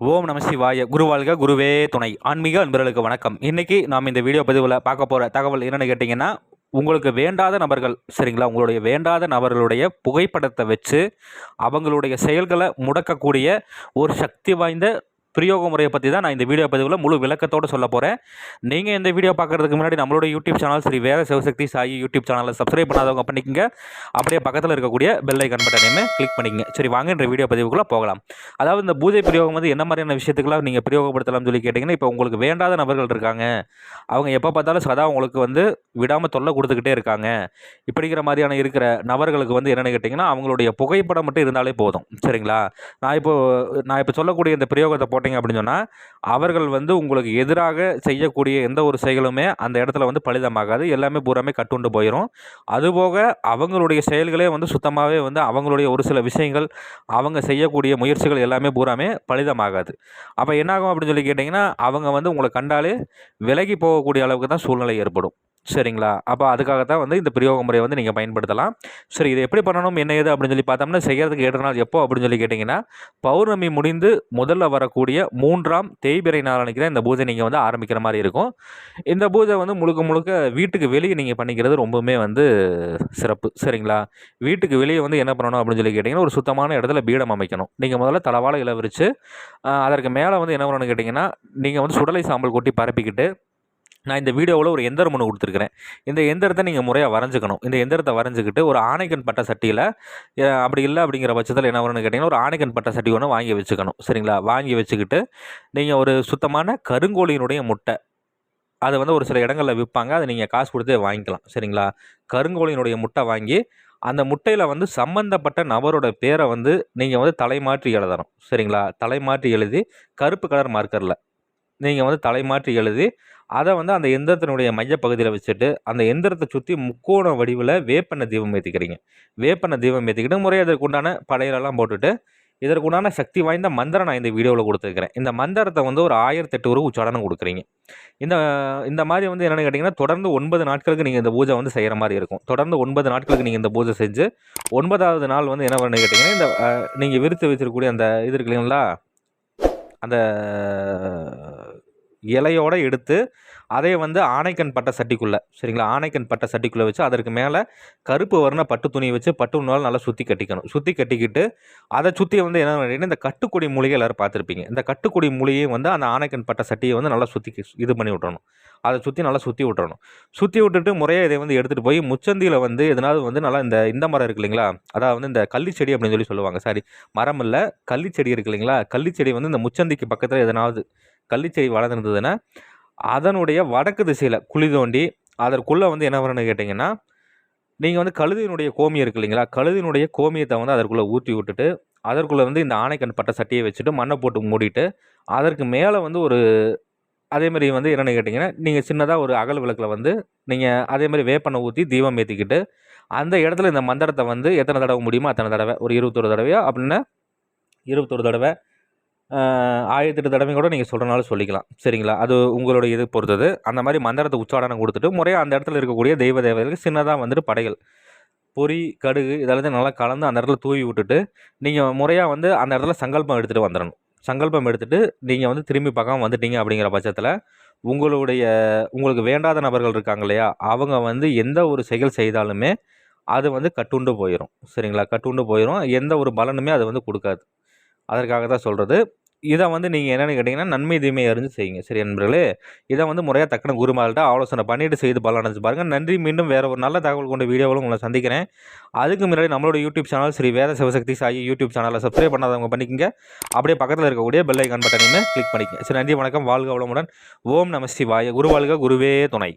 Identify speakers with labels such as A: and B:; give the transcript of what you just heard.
A: ஓம் நம சிவாய குருவாழ்க குருவே துணை. ஆன்மீக அன்பர்களுக்கு வணக்கம். இன்றைக்கி நாம் இந்த வீடியோ பதிவில் பார்க்க போகிற தகவல் என்னென்னு கேட்டிங்கன்னா உங்களுக்கு வேண்டாத நபர்கள் சரிங்களா? உங்களுடைய வேண்டாத நபர்களுடைய புகைப்படத்தை வச்சு அவங்களுடைய செயல்களை முடக்கக்கூடிய ஒரு சக்தி வாய்ந்த பிரயோக முறையை பற்றி தான் நான் இந்த வீடியோ பதிவில் முழு விளக்கத்தோடு சொல்ல போகிறேன் நீங்கள் இந்த வீடியோ பார்க்குறதுக்கு முன்னாடி நம்மளோட யூடியூப் சேனல் ஸ்ரீ வேறு சிவசக்தி சாயி யூடியூப் சேனலை சப்ஸ்கிரைப் பண்ணாதவங்க பண்ணிக்கங்க. அப்படியே பக்கத்தில் இருக்கக்கூடிய பெல் ஐக்கன் பட்டனையுமே கிளிக் பண்ணிக்கங்க. சரி வாங்க இந்த வீடியோ பதிவுக்குள்ளே போகலாம். அதாவது இந்த பூஜை பிரயோகம் வந்து என்ன மாதிரியான விஷயத்துக்கெல்லாம் நீங்கள் பிரயோகப்படுத்தலாம்னு சொல்லி கேட்டிங்கன்னா இப்போ உங்களுக்கு வேண்டாத நபர்கள் இருக்காங்க. அவங்க எப்போ பார்த்தாலும் சதா உங்களுக்கு வந்து விடாமல் தொல்லை கொடுத்துக்கிட்டே இருக்காங்க. இப்படிங்கிற மாதிரியான இருக்கிற நபர்களுக்கு வந்து என்னென்னு கேட்டிங்கன்னா அவங்களுடைய புகைப்படம் மட்டும் இருந்தாலே போதும். சரிங்களா? நான் இப்போ நான் இப்போ சொல்லக்கூடிய இந்த பிரயோகத்தை போட்டீங்க அப்படின்னு சொன்னால் அவர்கள் வந்து உங்களுக்கு எதிராக செய்யக்கூடிய எந்த ஒரு செயலுமே அந்த இடத்துல வந்து பலிதமாகாது. எல்லாமே பூராமே கட்டுண்டு போயிடும் அதுபோக அவங்களுடைய செயல்களே வந்து சுத்தமாகவே வந்து அவங்களுடைய ஒரு சில விஷயங்கள் அவங்க செய்யக்கூடிய முயற்சிகள் எல்லாமே பூராமே பலிதமாகாது. அப்போ என்னாகும் அப்படின்னு சொல்லி கேட்டிங்கன்னா அவங்க வந்து உங்களை கண்டாலே விலகி போகக்கூடிய அளவுக்கு தான் சூழ்நிலை ஏற்படும். சரிங்களா? அப்போ அதுக்காக தான் வந்து இந்த பிரயோக முறையை வந்து நீங்கள் பயன்படுத்தலாம். சரி இதை எப்படி பண்ணணும்? என்ன ஏது அப்படின்னு சொல்லி பார்த்தோம்னா செய்கிறதுக்கு ஏற்ற நாள் எப்போ அப்படின்னு சொல்லி கேட்டிங்கன்னா பௌர்ணமி முடிந்து முதல்ல வரக்கூடிய மூன்றாம் தேய்பிறை நாளன்னைக்கு தான் இந்த பூஜை நீங்கள் வந்து ஆரம்பிக்கிற மாதிரி இருக்கும். இந்த பூஜை வந்து முழுக்க முழுக்க வீட்டுக்கு வெளியே நீங்கள் பண்ணிக்கிறது ரொம்பவுமே வந்து சிறப்பு. சரிங்களா? வீட்டுக்கு வெளியே வந்து என்ன பண்ணணும் அப்படின்னு சொல்லி கேட்டிங்கன்னா ஒரு சுத்தமான இடத்துல பீடம் அமைக்கணும். நீங்கள் முதல்ல தலவாழை இலை அதற்கு மேலே வந்து என்ன பண்ணணும்னு கேட்டிங்கன்னா நீங்கள் வந்து சுடலை சாம்பல் கொட்டி பரப்பிக்கிட்டு நான் இந்த வீடியோவில் ஒரு எந்திரம் ஒன்று கொடுத்துருக்குறேன். இந்த எந்திரத்தை நீங்கள் முறையாக வரைஞ்சிக்கணும். இந்த எந்திரத்தை வரைஞ்சிக்கிட்டு ஒரு ஆணைக்கன் பட்ட சட்டியில் அப்படி இல்லை அப்படிங்கிற பட்சத்தில் என்ன வரும்னு கேட்டிங்கன்னா ஒரு ஆணைக்கன் பட்ட சட்டி ஒன்று வாங்கி வச்சுக்கணும். சரிங்களா? வாங்கி வச்சுக்கிட்டு நீங்கள் ஒரு சுத்தமான கருங்கோழியினுடைய முட்டை அதை வந்து ஒரு சில இடங்களில் விற்பாங்க அதை நீங்கள் காசு கொடுத்து வாங்கிக்கலாம். சரிங்களா? கருங்கோழியினுடைய முட்டை வாங்கி அந்த முட்டையில் வந்து சம்மந்தப்பட்ட நபரோட பேரை வந்து நீங்கள் வந்து தலைமாற்றி எழுதணும். சரிங்களா? தலைமாற்றி எழுதி கருப்பு கலர் மார்க்கரில் நீங்கள் வந்து தலைமாற்றி எழுதி அதை வந்து அந்த எந்திரத்தினுடைய மையப்பகுதியில் வச்சுட்டு அந்த எந்திரத்தை சுற்றி முக்கோண வடிவில் வேப்பெண்ணெய் தீபம் ஏற்றிக்கிறீங்க வேப்பெண்ணெய் தீபம் ஏற்றிக்கிட்டு முறையாக அதற்குண்டான படையிலெல்லாம் போட்டுட்டு இதற்குண்டான சக்தி வாய்ந்த மந்திரம் நான் இந்த வீடியோவில் கொடுத்துருக்கிறேன். இந்த மந்திரத்தை வந்து ஒரு ஆயிரத்தெட்டு ஒரு உச்சடனம் கொடுக்குறீங்க. இந்த இந்த மாதிரி வந்து என்னென்னு கேட்டிங்கன்னா தொடர்ந்து ஒன்பது நாட்களுக்கு நீங்கள் இந்த பூஜை வந்து செய்கிற மாதிரி இருக்கும். தொடர்ந்து ஒன்பது நாட்களுக்கு நீங்கள் இந்த பூஜை செஞ்சு ஒன்பதாவது நாள் வந்து என்ன பண்ணு கேட்டிங்கன்னா இந்த நீங்கள் விரித்து வச்சிருக்கக்கூடிய அந்த இது இருக்கு இல்லைங்களா? அந்த இலையோடு எடுத்து அதை வந்து ஆணைக்கண் பட்ட சட்டிக்குள்ளே சரிங்களா? ஆணைக்கண் பட்ட சட்டிக்குள்ளே வச்சு அதற்கு மேலே கருப்பு வர்ண பட்டு துணி வச்சு பட்டு நூலால் நல்லா சுற்றி கட்டிக்கணும். சுற்றி கட்டிக்கிட்டு அதை சுற்றி வந்து என்ன பண்ணிட்டீங்கன்னா இந்த கட்டுக்கொடி மூலிகை எல்லோரும் பார்த்துருப்பீங்க. இந்த கட்டுக்கொடி மூலியையும் வந்து அந்த ஆணைக்கண் பட்ட சட்டியை வந்து நல்லா சுற்றி இது பண்ணி விட்றணும் அதை சுற்றி நல்லா சுற்றி விட்றணும் சுற்றி விட்டுட்டு முறையாக இதை வந்து எடுத்துகிட்டு போய் முச்சந்தியில் வந்து எதனாவது வந்து நல்லா இந்த இந்த மரம் இருக்கு இல்லைங்களா? அதாவது வந்து இந்த கள்ளிச்செடி அப்படின்னு சொல்லி சொல்லுவாங்க. சாரி மரம் இல்லை கள்ளிச்செடி இருக்கு இல்லைங்களா? கள்ளிச்செடி வந்து இந்த முச்சந்திக்கு பக்கத்தில் எதனாவது கள்ளிச்செடி வளர்ந்துருந்ததுன்னா அதனுடைய வடக்கு திசையில் குழி தோண்டி அதற்குள்ளே வந்து என்ன பண்ணணும்னு கேட்டிங்கன்னா நீங்கள் வந்து கழுதியினுடைய கோமியம் இருக்கு இல்லைங்களா? கழுதியினுடைய கோமியத்தை வந்து அதற்குள்ளே ஊற்றி விட்டுட்டு அதற்குள்ளே வந்து இந்த ஆணைக்கண் பட்ட சட்டியை வச்சுட்டு மண்ணை போட்டு மூடிட்டு அதற்கு மேலே வந்து ஒரு அதேமாரி வந்து என்னென்னு கேட்டிங்கன்னா நீங்கள் சின்னதாக ஒரு அகல் விளக்கில் வந்து நீங்கள் அதேமாதிரி வேப்பனை ஊற்றி தீபம் ஏற்றிக்கிட்டு அந்த இடத்துல இந்த மந்திரத்தை வந்து எத்தனை தடவை முடியுமோ அத்தனை தடவை ஒரு இருபத்தொரு தடவையோ அப்படின்னா இருபத்தொரு தடவை ஆயிரத்தெட்டு தடவை கூட நீங்கள் சொல்கிறனாலும் சொல்லிக்கலாம். சரிங்களா? அது உங்களுடைய இது பொறுத்தது. அந்த மாதிரி மந்திரத்தை உச்சாடனம் கொடுத்துட்டு முறையாக அந்த இடத்துல இருக்கக்கூடிய தெய்வ தேவதைகளுக்கு சின்னதாக வந்துட்டு படைகள். பொரி கடுகு இதெல்லாத்தையும் நல்லா கலந்து அந்த இடத்துல தூவி விட்டுட்டு நீங்கள் முறையாக வந்து அந்த இடத்துல சங்கல்பம் எடுத்துகிட்டு வந்துடணும். சங்கல்பம் எடுத்துகிட்டு நீங்கள் வந்து திரும்பி பார்க்காம வந்துட்டீங்க அப்படிங்கிற பட்சத்தில் உங்களுடைய உங்களுக்கு வேண்டாத நபர்கள் இருக்காங்க இல்லையா? அவங்க வந்து எந்த ஒரு செயல் செய்தாலுமே அது வந்து கட்டுண்டு போயிடும் சரிங்களா? கட்டுண்டு போயிடும் எந்த ஒரு பலனுமே அது வந்து கொடுக்காது. அதற்காக தான் சொல்கிறது இதை வந்து நீங்கள் என்னென்னு கேட்டிங்கன்னா நன்மை தீமை அறிஞ்சு செய்யுங்க. சரி நண்பர்களே இதை வந்து முறையாக தக்கன குருமால்கிட்ட ஆலோசனை பண்ணிவிட்டு செய்து பலன் அடைஞ்சு பாருங்கள் நன்றி மீண்டும் வேறு ஒரு நல்ல தகவல் கொண்ட வீடியோவில் உங்களை சந்திக்கிறேன். அதுக்கு முன்னாடி நம்மளோட YouTube channel Sri Veda Sivasakthi Sai YouTube சேனலை சப்ஸ்கிரைப் பண்ணாதவங்க பண்ணிக்கங்க. அப்படியே பக்கத்தில் இருக்கக்கூடிய பெல் ஐக்கான் பட்டனையுமே கிளிக் பண்ணிக்கங்க. சரி நன்றி வணக்கம். வாழ்க வளமுடன். ஓம் நம சிவாய. குருவாழ்க குருவே துணை.